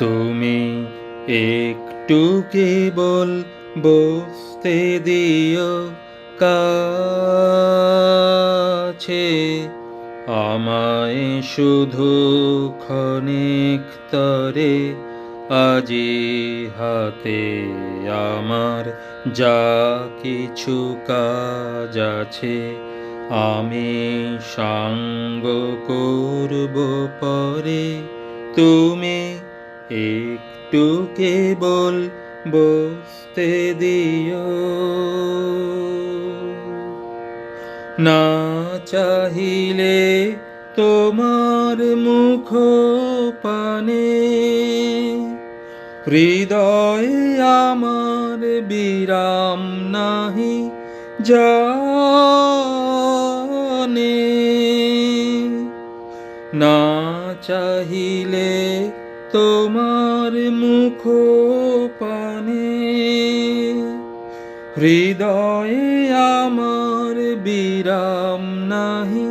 তুমি একটু কেবল বসতে দিও কাছে, আমায় শুধু ক্ষণিক তরে আজি হাতে আমার যা কিছু কাজ আছে, আমি সাঙ্গ করব পরে। তুমি একটু কেবল বসতে দিও। না চাহিলে তোমার মুখ পানে হৃদয়ে আমার বিরাম নাহি জানে। না চাহিলে তোমার মুখ পানে হৃদয়ে আমার বিরাম নাহি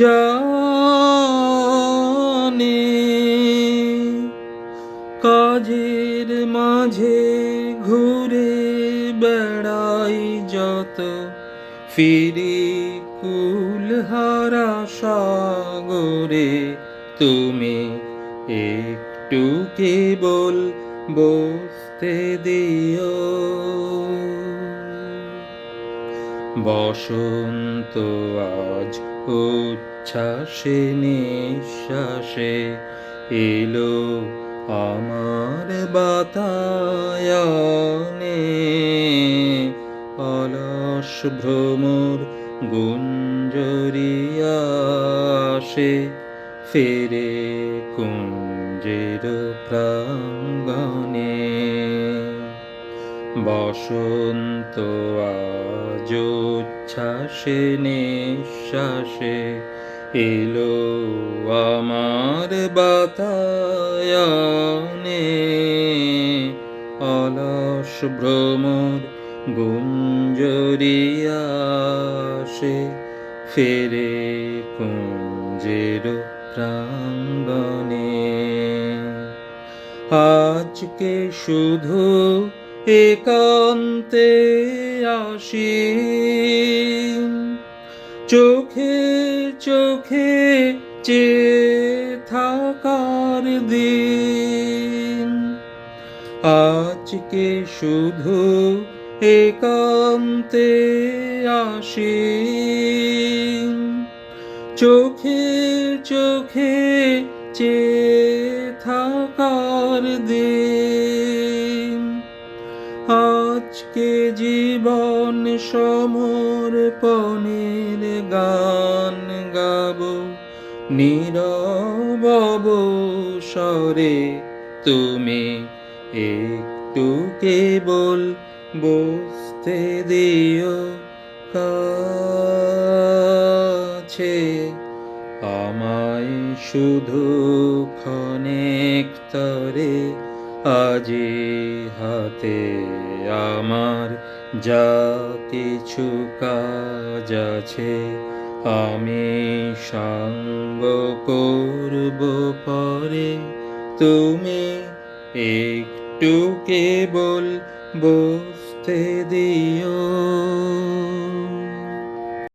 জানে। কাজের মাঝে ঘুরে বেড়াই যত ফিরি কুল হারা সাগরে তুমি একটু কেবল বসতে দিও। বসন্ত আজ উচ্ছ্বাসে, নিঃশ্বাসে এলো আমার বাতায়নে। অলস ভ্রমর গুঞ্জরিয়াসে ফেরে কুঞ্জের প্রাঙ্গণে। বসন্ত আজ নিঃশ্বাসে এলো আমার বাতায়নে। অলস ভ্রমর গুঞ্জরিয়াসে ফেরে কুঞ্জের প্রাঙ্গণে। আজকে শুধু একান্তে আসি চোখে চোখে চে থাকার দিন আজকে শুধু একান্তে আসি চোখে চোখে চে থাকার দিন। আজকে জীবন সমর সমর্পণের গান গাব, নীরব স্বরে তুমি একটু কেবল বসতে দিও কাছে। আমায় শুধু ক্ষণিক তরে আজি হাতে আমার যা কিছু কাজ আছে, আমি সাঙ্গ করব পরে। তুমি একটু কেবল বসতে দিও।